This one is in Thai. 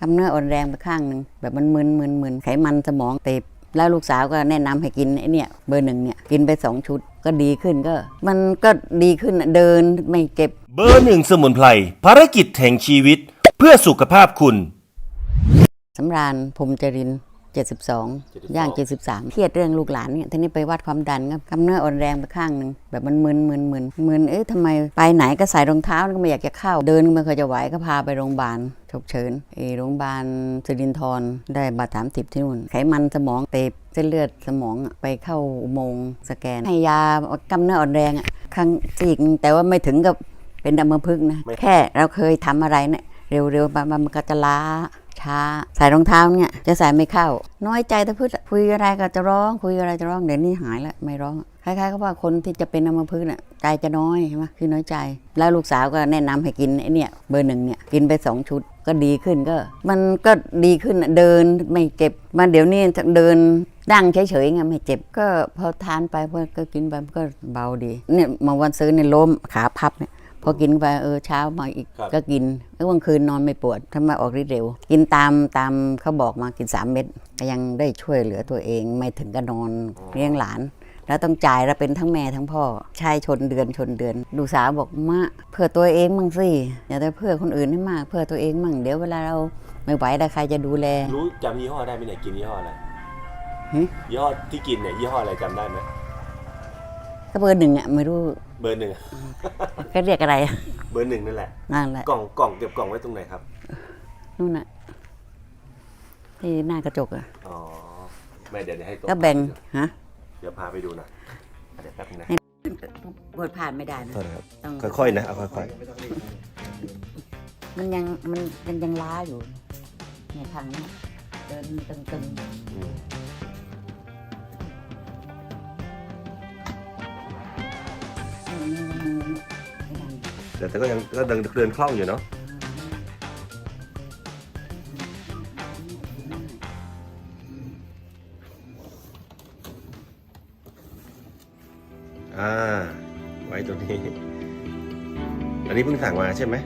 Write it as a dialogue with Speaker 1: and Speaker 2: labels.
Speaker 1: กำเนื้ออ่อนแรงไปข้างหนึ่งแบบมันมึนมึนมึนไขมันสมองตีบแล้วลูกสาวก็แนะนำให้กินไอ้เนี่ยเบอร์หนึ่งเนี่ยกินไปสองชุดก็ดีขึ้นก็ มันก็ดีขึ้นอะเดินไม่เจ็บ
Speaker 2: เบอร์หนึ่งสมุนไพรภารกิจแห่งชีวิต เพื่อสุขภาพคุณ
Speaker 1: สำราญพรหมจรินทร์ 72ย่าง 73 เครียดเรื่องลูกหลานเนี่ยทีนี้ไปวัดความดันครับกำเนื้ออ่อนแรงไปข้างหนึ่งแบบมันมึนมึนมึนมึนเอ๊ะทำไมไปไหนก็ใส่รองเท้าก็ไม่อยากจะเข้า เดินก็ไม่เคอยจะไหวก็พาไปโรงพยาบาลฉุกเฉินเออโรงพยาบาลสิรินทรได้บาดสามสิบที่นู่นไขมันสมองเตบเส้นเลือดสมองอะไปเข้าอุโมงค์สแกนให้ยากำเนื้ออ่อนแรงอะครั้งซีกแต่ว่าไม่ถึงกับเป็นอัมพฤกษ์นะแค่เราเคยทำอะไรเนี่ยเร็วๆไปมันก็จะล้า ช้า ใส่รองเท้าเนี่ยจะใส่ไม่เข้า น้อยใจตะพืชคุยอะไรก็จะร้อง คุยอะไรจะร้องเดี๋ยวนี้หายแล้วไม่ร้องคล้ายๆก็ว่าคนที่จะเป็นอัมพฤกษ์น่ะใจจะน้อยใช่ไหมคือน้อยใจ แล้วลูกสาวก็แนะนำให้กินไอ้นี่เบอร์หนึ่งเนี่ยกินไปสองชุดก็ดีขึ้นก็ มันก็ดีขึ้นเดินไม่เจ็บมาเดี๋ยวนี้เดินดั่งเฉยๆไงไม่เจ็บก็พอทานไปพอก็กินไปมันก็เบาดีเนี่ยมาวันซื้อเนี่ยล้มขาพับเนี่ย พอกินไปเออเช้ามาอีก
Speaker 2: ครับ
Speaker 1: ก็กินแล้วกลางคืนนอนไม่ปวดถ้ามาออกฤทธิ์เร็ว กินตามตามเขาบอกมากิน 3 เม็ดก็ยังได้ช่วยเหลือตัวเองไม่ถึงกับนอนเลี้ยงหลาน แล้วต้องจ่ายแล้วเป็นทั้งแม่ทั้งพ่อชายชนเดือนชนเดือนลูกสาวบอกมาเพื่อตัวเองมั่งสิอย่าได้เพื่อคนอื่นให้มาก เพื่อตัวเองมั่งเดี๋ยวเวลาเราไม่ไหวแล้วใครจะดูแล
Speaker 2: รู้จำยี่ห้อได้ไหมเนี่ยกินยี่ห้ออะไร
Speaker 1: หึ
Speaker 2: ยี่ห้อที่กินเนี่ยยี่ห้ออะไรจำได้ไหม
Speaker 1: ก็เบอร์หนึ่งอะไม่รู้
Speaker 2: เบอร์หนึ่ง
Speaker 1: ก็เรียกอะไรอะ
Speaker 2: เบอร์หนึ่งนั่นแหละ
Speaker 1: นั่นแหละ
Speaker 2: กล่องกล่องเก็บกล่องไว้ตรงไหนครับ
Speaker 1: นู่นน่ะที่หน้ากระจกอะ
Speaker 2: อ๋อไม่เดี๋ยวเดี๋ยวให้ตัว
Speaker 1: ก็แบ่งฮะ
Speaker 2: เดี๋ยวพาไปดูหน่อยเดี๋ยวแป๊บนึงนะ
Speaker 1: เปิดผ่านไม่ได้นะ
Speaker 2: โทษนะครับ
Speaker 1: ต้อง
Speaker 2: ค่อยๆนะเอาค่อย
Speaker 1: มันยังมันมันยังล้าอยู่เนี่ยทางเนี้ยเดินตึง
Speaker 2: ๆอืม
Speaker 1: ๆ
Speaker 2: แต่ก็ยังก็เดินเดินคล่องอยู่เนาะอ่า ไว้ตรงนี้ อันนี้เพิ่งสั่งมาใช่ไหม